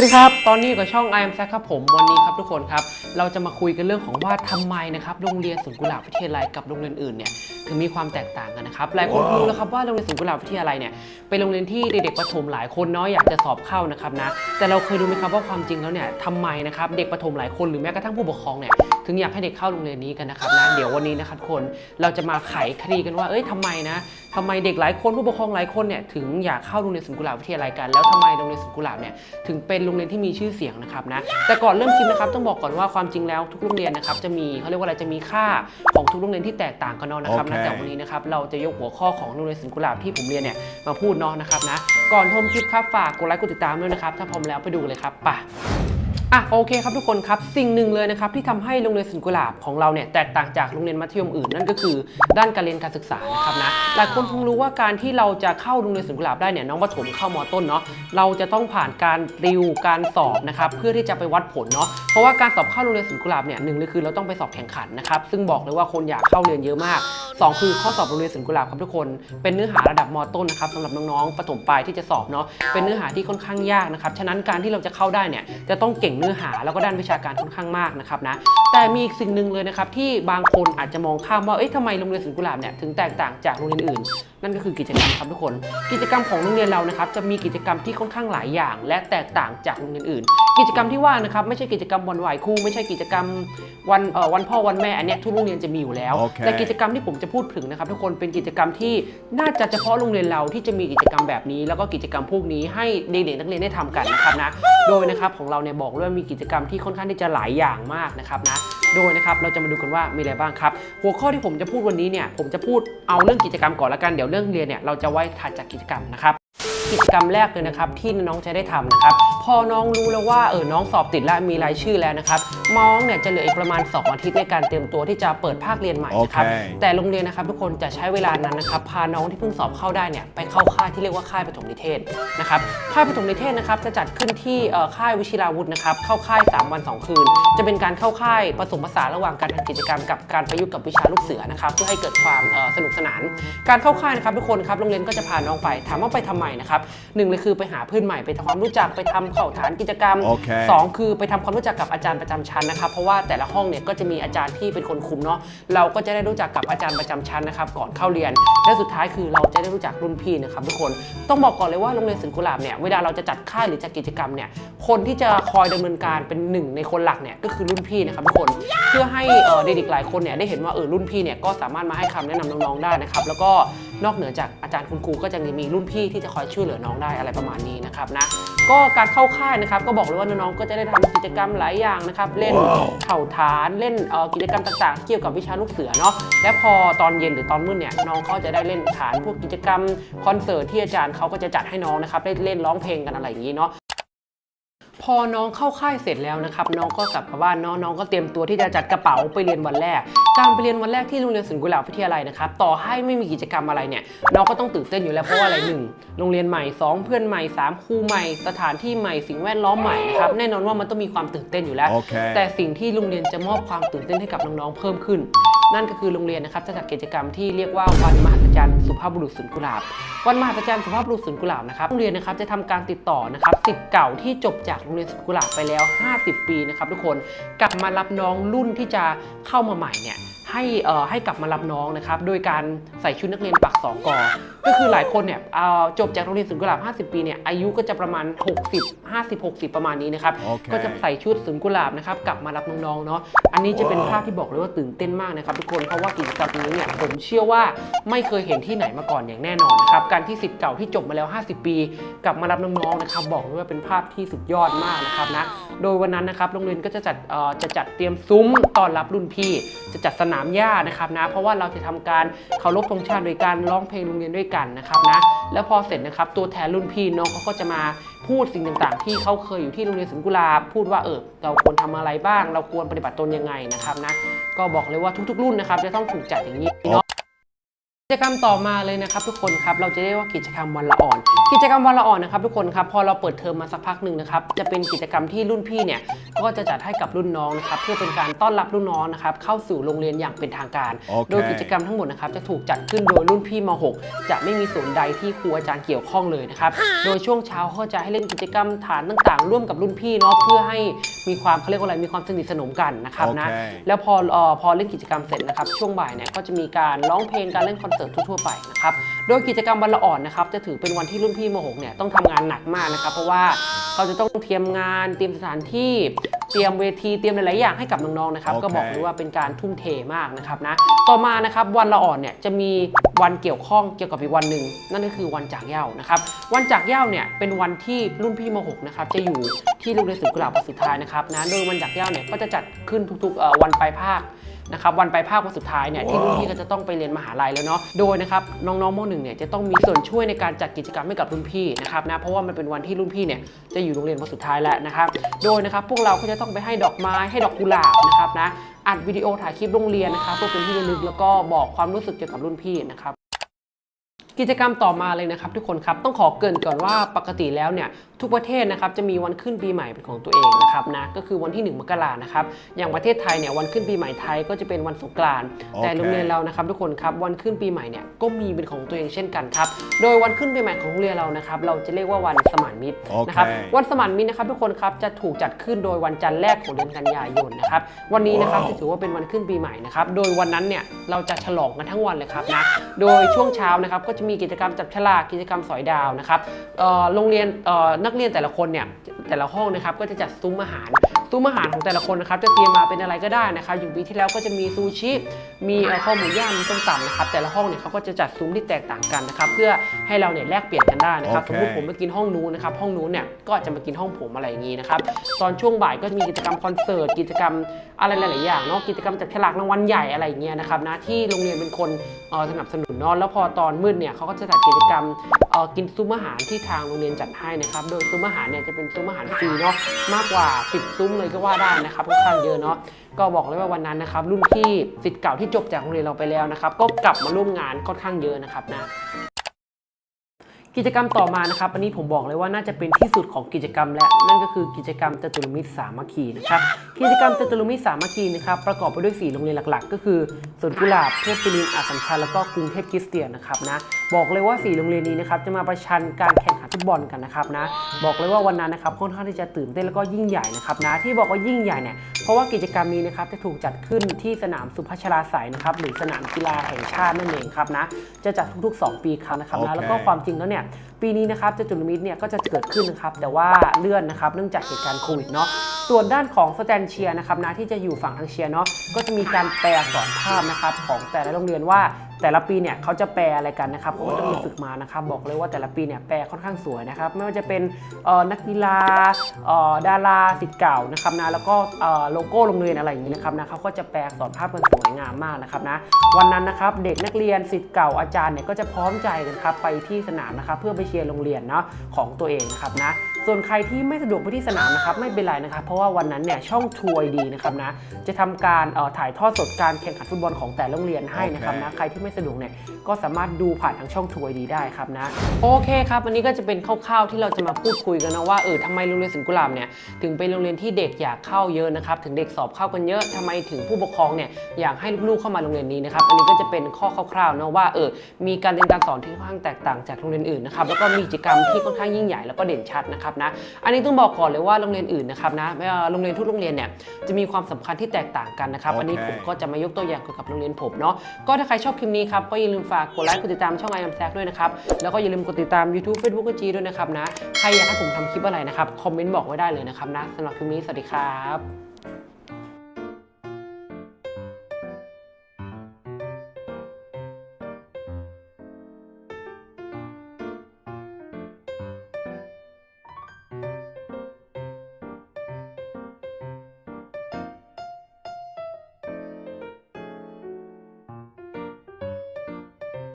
วัสดีครับ ตอนนี้อยู่กับช่อง I am Zack ครับผม วันนี้ครับทุกคนครับ เราจะมาคุยกันเรื่องของว่าทำไมนะครับโรงเรียนสวนกุหลาบวิทยาลัยกับโรงเรียนอื่นเนี่ยถึงมีความแตกต่างกันนะครับ หลายคนรู้แล้วครับว่าโรงเรียนสวนกุหลาบวิทยาลัยเนี่ยเป็นโรงเรียนที่เด็กๆประถมหลายคนเนาะอยากจะสอบเข้านะครับนะ แต่เราเคยดูไหมครับว่าความจริงแล้วเนี่ยทำไมนะครับเด็กประถมหลายคนหรือแม้กระทั่งผู้ปกครองเนี่ยถึงอยากให้เด็กเข้าโรงเรียนนี้กันนะครับนะเดี๋ยววันนี้นะครับทุกคนเราจะมาไขคดีกันว่าเอ้ยทำไมนะทำไมเด็กหลายคนผู้ปกครองหลายคนเนี่ยถึงอยากเข้าโรงเรียนสวนกุหลาบวิทยาลัยกัน แล้วทำไมโรงเรียนสวนกุหลาบเนี่ยถึงเป็นโรงเรียนที่มีชื่อเสียงนะครับนะแต่ก่อนเริ่มคลิปนะครับต้องบอกก่อนว่าความจริงแล้วทุกโรงเรียนนะครับจะมีเขาเรียกว่าอะไรจะมีค่าของทุกโรงเรียนที่แตกต่างกันเนาะนะครับนะโอเคแต่วันนี้นะครับเราจะยกหัวข้อของโรงเรียนสวนกุหลาบที่ผมเรียนเนี่ยมาพูดเนาะนะครับนะก่อนชมคลิปครับฝากกดไลค์กดติดตามด้วยนะครับถ้าพร้อมแล้วไปดูเลยครับไป อะโอเคครับทุกคนครับสิ่งหนึ่งเลยนะครับที่ทำให้โรงเรียนสวนกุหลาบของเราเนี่ยแตกต่างจากโรงเรียนมัธยมอื่นนั่นก็คือ ด้านการเรียนการศึกษานะครับนะหลายคนคงรู้ว่าการที่เราจะเข้าโรงเรียนสวนกุหลาบได้เนี่ยน้องประถมเข้ามอต้นเนาะเราจะต้องผ่านการริวการสอบนะครับเพื่อที่จะไปวัดผลเนาะเพราะว่าการสอบเข้าโรงเรียนสวนกุหลาบเนี่ยหนึ่งเลยคือเราต้องไปสอบแข่งขันนะครับซึ่งบอกเลยว่าคนอยากเข้าเรียนเยอะมาก สองคือข้อสอบโรงเรียนสวนกุหลาบครับทุกคน เป็นเนื้อหาระดับมต้นนะครับสำหรับน้องๆประถมปลายที่จะสอบเนาะเป็นเนื้อหาที่ค่อนข้างยากนะครับฉะนั้นการที่เราจะเข้าได้เนี่ยจะต้องเก่งเนื้อหาแล้วก็ด้านวิชาการค่อนข้างมากนะครับนะแต่มีอีกสิ่งหนึ่งเลยนะครับที่บางคนอาจจะมองข้ามว่าเอ๊ะทำไมโรงเรียนสวนกุหลาบเนี่ยถึงแตกต่างจากโรงเรียนอื่น นั่นก็คือกิจกรรมครับทุกคน กิจกรรมของโรงเรียนเรานะครับจะมีกิจกรรมที่ค่อนข้างหลายอย่าง และแตกต่างจากโรงเรียนอื่น กิจกรรมที่ว่านะครับไม่ใช่กิจกรรมวันไหวครูไม่ใช่กิจกรรมวันเอ่อวันพ่อวันแม่อันเนี้ยทุกโรงเรียนจะมีอยู่แล้วโอเคแต่กิจกรรมที่ผมจะพูดถึงนะครับทุกคนเป็นกิจกรรมที่น่าจะเฉพาะโรงเรียนเราที่จะมีกิจกรรมแบบนี้ แล้วก็กิจกรรมพวกนี้ให้เด็กๆนักเรียนได้ทำกันนะครับนะโดยนะครับของเราเนี่ยบอกเลยว่ามีกิจกรรมที่ค่อนข้างที่จะหลายอย่างมากนะครับนะโดยนะครับเราจะมาดูกันว่ามีอะไรบ้างครับ หัวข้อที่ผมจะพูดวันนี้เนี่ยผมจะพูดเอาเรื่องกิจกรรมก่อนละกันเดี๋ยวเรื่องเรียนเนี่ยเราจะไว้ถัดจากกิจกรรมนะครับ กิจกรรมแรกเลยนะครับที่น้องจะได้ทำนะครับพอน้องรู้แล้วว่าเออน้องสอบติดแล้วมีรายชื่อแล้วนะครับน้องเนี่ยจะเหลืออีกประมาณ 2 อาทิตย์ในการเตรียมตัวที่จะเปิดภาคเรียนใหม่นะครับโอเคแต่โรงเรียนนะครับทุกคนจะใช้เวลานั้นนะครับพาน้องที่เพิ่งสอบเข้าได้เนี่ยไปเข้าค่ายที่เรียกว่าค่ายปฐมนิเทศนะครับค่ายปฐมนิเทศนะครับจะจัดขึ้นที่เอ่อค่ายวชิราวุธนะครับเข้าค่าย 3 วัน 2 คืน จะเป็นการเข้าค่ายผสมผสานระหว่างการทำกิจกรรมกับการประยุกต์กับวิชาลูกเสือนะครับเพื่อให้เกิดความเอ่อสนุกสนาน การเข้าค่ายนะครับทุกคนครับโรงเรียนก็จะพาน้องไปถามว่าไปทำไมนะครับหนึ่งเลยคือไปหาเพื่อนใหม่ไปทำความรู้จักไปทำเข้าฐานกิจกรรมโอเค สองคือไปทำความรู้จักกับอาจารย์ประจำชั้นนะครับเพราะว่าแต่ละห้องเนี่ยก็จะมีอาจารย์ที่เป็นคนคุมเนาะเราก็จะได้รู้จักกับอาจารย์ประจำชั้นนะครับก่อนเข้าเรียน และสุดท้ายคือเราจะได้รู้จักรุ่นพี่นะครับทุกคนต้องบอกก่อนเลยว่าโรงเรียนสวนกุหลาบเนี่ยเวลาเราจะจัดค่ายหรือจัดกิจกรรมเนี่ยคนที่จะคอยดำเนินการเป็นหนึ่งในคนหลักเนี่ยก็คือรุ่นพี่นะครับทุกคน เพื่อให้เอ่อเด็กๆหลายคนเนี่ยได้เห็นว่าเออรุ่นพี่เนี่ยก็สามารถมาให้คำแนะนำน้องๆได้นะครับแล้วก็ นอกเหนือจากอาจารย์คุณครูก็จะมีรุ่นพี่ที่จะคอยช่วยเหลือน้องได้อะไรประมาณนี้นะครับนะก็การเข้าค่ายนะครับก็บอกเลยว่าน้องๆก็จะได้ทำกิจกรรมหลายอย่างนะครับเล่นว้าวเข่าฐานเล่นเอ่อกิจกรรมต่างๆ เกี่ยวกับวิชาลูกเสือเนาะและพอตอนเย็นหรือตอนมืดเนี่ยน้องก็จะได้เล่นฐานพวกกิจกรรมคอนเสิร์ตที่อาจารย์เขาก็จะจัดให้น้องนะครับได้เล่นร้องเพลงกันอะไรอย่างนี้เนาะ พอน้องเข้าค่ายเสร็จแล้วนะครับน้องก็กลับมาบ้านเนาะน้องก็เตรียมตัวที่จะจัดกระเป๋าไปเรียนวันแรก การไปเรียนวันแรกที่โรงเรียนสวนกุหลาบวิทยาลัยนะครับต่อให้ไม่มีกิจกรรมอะไรเนี่ยน้องก็ต้องตื่นเต้นอยู่แล้วเพราะว่าอะไรหนึ่งโรงเรียนใหม่สองเพื่อนใหม่สามครูใหม่ สถานที่ใหม่สิ่งแวดล้อมใหม่นะครับแน่นอนว่ามันต้องมีความตื่นเต้นอยู่แล้วโอเคแต่สิ่งที่โรงเรียนจะมอบความตื่นเต้นให้กับน้องๆเพิ่มขึ้น นั่นก็คือโรงเรียนนะครับจะจัดกิจกรรมที่เรียกว่าวันมหัศจรรย์สุภาพบุรุษสวนกุหลาบ วันมหัศจรรย์สุภาพบุรุษสวนกุหลาบนะครับโรงเรียนนะครับจะทำการติดต่อนะครับสิทธิ์เก่าที่จบจากโรงเรียนสวนกุหลาบไปแล้ว 50 ปีนะครับทุกคนกลับมารับน้องรุ่นที่จะเข้ามาใหม่เนี่ย ให้เอ่อให้กลับมารับน้องนะครับโดยการใส่ชุดนักเรียนปักสองกอก็คือหลายคนเนี่ยเอ่อจบจากโรงเรียนสวนกุหลาบ 50 ปีเนี่ยอายุก็จะประมาณ 60 50 60 ประมาณนี้นะครับโอเคก็จะใส่ชุดสวนกุหลาบนะครับกลับมารับน้องๆเนาะอันนี้จะเป็นภาพที่บอกเลยว่าตื่นเต้นมากนะครับทุกคนเพราะว่ากิจกรรมนี้เนี่ยผมเชื่อว่าไม่เคยเห็นที่ไหนมาก่อนอย่างแน่นอนนะครับการที่สิทธิ์เก่าที่จบมาแล้ว 50 ปี กลับมารับน้องๆนะครับบอกเลยว่าเป็นภาพที่สุดยอดมากนะครับนะ โดยวันนั้นนะครับโรงเรียนก็จะจัดจะจัดเตรียมซุ้มต้อนรับรุ่นพี่ จะจัดสนามหญ้านะครับนะเพราะว่าเราจะทำการเคารพธงชาติโดยการร้องเพลงโรงเรียนด้วยกันนะครับนะแล้วพอเสร็จนะครับตัวแทนรุ่นพี่น้องเขาก็จะมาพูดสิ่งต่างๆ ที่เขาเคยอยู่ที่โรงเรียนสวนกุลาพูดว่าเออเราควรทำอะไรบ้าง เราควรปฏิบัติตนยังไงนะครับนะก็บอกเลยว่าทุกๆ รุ่นนะครับจะต้องถูกจัดอย่างนี้เนาะ กิจกรรมต่อมาเลยนะครับทุกคนครับเราจะเรียกว่ากิจกรรมวันละอ่อน กิจกรรมวันละอ่อนนะครับทุกคนครับพอเราเปิดเทอมมาสักพักหนึ่งนะครับจะเป็นกิจกรรมที่รุ่นพี่เนี่ยก็จะจัดให้กับรุ่นน้องนะครับเพื่อเป็นการต้อนรับรุ่นน้องนะครับเข้าสู่โรงเรียนอย่างเป็นทางการโอเคโดยกิจกรรมทั้งหมดนะครับจะถูกจัดขึ้นโดยรุ่นพี่ม .6 จะไม่มีส่วนใดที่ครูอาจารย์เกี่ยวข้องเลยนะครับโดยช่วงเช้าเขาจะให้เล่นกิจกรรมฐานต่างๆ ร่วมกับรุ่นพี่เนาะเพื่อให้มีความเขาเรียกว่าอะไรมีความสนิทสนมกันนะครับนะโอเคแล้วพอเอ่อพอเล่นกิจกรรมเสร็จนะครับช่วงบ่ายเนี่ยก็จะมีการร้องเพลงการเล่นคอนเสิร์ตทั่วๆไปนะครับ โดยกิจกรรมวันละอ่อนนะครับจะถือเป็นวันที่รุ่นพี่มหกเนี่ยต้องทำงานหนักมากนะครับ เพราะว่าเขาจะต้องเตรียมงานเตรียมสถานที่ เตรียมเวทีเตรียมหลายๆอย่างให้กับน้องๆนะครับโอเคก็บอกเลยว่าเป็นการทุ่มเทมากนะครับนะ ต่อมานะครับวันละอ่อนเนี่ยจะมีวันเกี่ยวข้องเกี่ยวกับอีกวันหนึ่งนั่นก็คือวันจากเหย้านะครับ วันจากเหย้าเนี่ยเป็นวันที่รุ่นพี่ม .6 นะครับจะอยู่ที่โรงเรียนสุนกุหลาบวันสุดท้ายนะครับนะโดยวันจากเหย้าเนี่ยก็จะจัดขึ้นทุกๆเอ่อวันปลายภาคนะครับวันไปภาควันสุดท้ายเนี่ยที่รุ่นพี่ก็จะต้องไปเรียนมหาลัยแล้วเนาะโดยนะครับน้องๆมหนึ่งเนี่ยจะต้องมีส่วนช่วยในการจัดกิจกรรมให้กับรุ่นพี่นะครับนะเพราะว่ามันเป็นวันที่รุ่นพี่เนี่ยจะอยู่โรงเรียนวันสุดท้ายแล้วนะครับโดยนะครับพวกเราก็จะต้องไปให้ดอกไม้ให้ดอกกุหลาบนะครับนะอัดวิดีโอถ่ายคลิปโรงเรียนนะครับเพื่อเป็นที่ระลึกแล้วก็บอกความรู้สึกเกี่ยวกับรุ่นพี่นะครับ กิจกรรมต่อมาเลยนะครับทุกคนครับต้องขอเกรินก่อนว่าปกติแล้วเนี่ยทุกประเทศนะครับจะมีวันขึ้นปีใหม่เป็นของตัวเองนะครับนะก็คือวันที่ 1 มกรานะครับอย่างประเทศไทยเนี่ยวันขึ้นปีใหม่ไทยก็จะเป็นวันสงกรานต์โอเคแต่โรงเรียนเรานะครับทุกคนครับวันขึ้นปีใหม่เนี่ยก็มีเป็นของตัวเองเช่นกันครับโดยวันขึ้นปีใหม่ของโรงเรียนเรานะครับเราจะเรียกว่าวันสมานมิตรโอเคนะครับวันสมานมิตรนะครับทุกคนครับจะถูกจัดขึ้นโดยวันจันทร์แรกของเดือนกันยายนนะครับวันนี้นะครับว้าวจะถือว่าเป็นวันขึ้นปีใหม่นะครับโดยวันนั้นเนี่ยเราจะฉลองกันทั้งวันเลยครับนะโดยช่วงเช้านะครับก็จะมีกิจกรรมจับฉลากกิจกรรมสอยดาวนะครับโรงเรียนนักเรียนแต่ละคนเนี่ยแต่ละห้องนะครับก็จะจัดซุ้มอาหาร ซุ้มอาหารของแต่ละคนนะครับจะเตรียมมาเป็นอะไรก็ได้นะครับอยู่ปีที่แล้วก็จะมีซูชิ มีเอ่อข้าวหมูย่างมีส้มตำนะครับแต่ละห้องเนี่ยเขาก็จะจัดซุ้มที่แตกต่างกันนะครับเพื่อให้เราเนี่ยแลกเปลี่ยนกันได้นะครับโอสเคมมติผมไปกินห้องนู้นนะครับห้องนู้นเนี่ยก็อาจจะมากินห้องผมอะไรอย่างนี้นะครับตอนช่วงบ่ายก็จะมีกิจกรรมคอนเสิร์ตกิจกรรมอะไรหลายๆอย่างเนาะกิจกรรมจับฉลากรางวัลใหญ่อะไรอย่างเงี้ยนะครับนะที่โรงเรียนเป็นคนเอ่อสนับสนุนเนาะแล้วพอตอนมืดเนี่ยเขาก็จะจัดกิจกรรมเอกินซุ้มอาหารที่ทางโรงเรียนจัดให้นะครับ โดยซุ้มอาหารเนี่ยจะเป็นซุ้มอาหารฟรีเนาะมากกว่า 10 ซุ้มเลยก็ว่าได้นะครับค่อนข้างเยอะเนาะก็บอกเลยว่าวันนั้นนะครับรุ่นพี่สิทธิ์เก่าที่จบจากโรงเรียนเราไปแล้วนะครับก็กลับมาร่วมงานค่อนข้างเยอะนะครับนะ กิจกรรมต่อมานะครับอันนี้ผมบอกเลยว่าน่าจะเป็นที่สุดของกิจกรรมและนั่นก็คือกิจกรรมจตุรมิตรสามัคคีนะครับกิจกรรมจตุรมิตรสามัคคีนะครับประกอบไปด้วย 4 โรงเรียนหลัก ๆ ก็คือสวนกุหลาบเทพศิรินอาสัมชัญแล้วก็กรุงเทพคริสเตียนนะครับนะบอกเลยว่า 4 โรงเรียนนี้นะครับจะมาประชันการแข่ง ฟุตบอลกันนะครับนะบอกเลยว่าวันนั้นนะครับค่อนข้างที่จะตื่นเต้นแล้วก็ยิ่งใหญ่นะครับนะที่บอกว่ายิ่งใหญ่เนี่ยเพราะว่ากิจกรรมนี้นะครับจะถูกจัดขึ้นที่สนามสุพัชราไสยนะครับหรือสนามกีฬาแห่งชาตินั่นเองครับนะจะจัดทุกๆ 2 ปีครั้งนะครับนะโอเคแล้วก็ความจริงแล้วเนี่ยปีนี้นะครับจตุรมิตรเนี่ยก็จะเกิดขึ้นนะครับแต่ว่าเลื่อนนะครับเนื่องจากเหตุการณ์โควิดเนาะ ส่วนด้านของสแตนเชียนะครับนะที่จะอยู่ฝั่งทางเชียร์เนาะก็จะมีการแปลอักษรภาพนะครับของแต่ละโรงเรียนว่าแต่ละปีเนี่ยเขาจะแปลอะไรกันนะครับเขาก็จะมีฝึกมานะครับบอกเลยว่าแต่ละปีเนี่ยแปลค่อนข้างสวยนะครับ ไม่ว่าจะเป็นเออนักกีฬาเออดาราสิทธิ์เก่านะครับนะแล้วก็เออโลโก้โรงเรียนอะไรอย่างนี้นะครับนะเขาก็จะแปลสอักษรภาพกันสวยงามมากนะครับนะวันนั้นนะครับเด็กนักเรียนสิทธิ์เก่าอาจารย์เนี่ยก็จะพร้อมใจกันครับไปที่สนามนะครับเพื่อไปเชียร์โรงเรียนเนาะของตัวเองนะครับนะ ส่วนใครที่ไม่สะดวกไปที่สนามนะครับไม่เป็นไรนะครับ เพราะว่าวันนั้นเนี่ยช่องทัวร์ดีนะครับนะจะทำการเอ่อถ่ายทอดสดการแข่งขันฟุตบอลของแต่ละโรงเรียนให้นะครับนะใครที่ไม่สะดวกเนี่ยก็สามารถดูผ่านทางช่องทัวร์ดีได้ครับนะโอเคครับวันนี้ก็จะเป็นคร่าวๆที่เราจะมาพูดคุยกันนะว่าเออทำไมโรงเรียนสิงห์กุหลาบเนี่ยถึงเป็นโรงเรียนที่เด็กอยากเข้าเยอะนะครับถึงเด็กสอบเข้ากันเยอะทำไมถึงผู้ปกครองเนี่ยอยากให้ลูกๆเข้ามาโรงเรียนนี้นะครับอันนี้ก็จะเป็นข้อคร่าวๆเนาะว่าเออมีการเรียนการสอนที่ค่อนข้างแตกต่างจากโรงเรียนอื่นนะครับแล้วก็มีกิจกรรมที่ค่อนข้างยิ่งใหญ่แล้วก็เด่นชัดนะครับนะ อันนี้ต้องบอกก่อนเลยว่าโรงเรียนอื่นนะครับนะไม่ว่าโรงเรียนทุกโรงเรียนเนี่ยจะมีความสำคัญที่แตกต่างกันนะครับ อันนี้ผมก็จะมายกตัวอย่างเกี่ยวกับโรงเรียนผมเนาะ ก็ถ้าใครชอบคลิปนี้ครับก็อย่าลืมฝากกดไลค์กดติดตามช่องไอ m อ a c ด้วยนะครับ แล้วก็อย่าลืมกดติดตาม YouTube Facebook ก็จีด้วยนะครับนะ ใครอยากให้ผมทำคลิปอะไรนะครับ คอมเมนต์บอกไว้ได้เลยนะครับนะสำหรับคลิปนี้สวัสดีครับ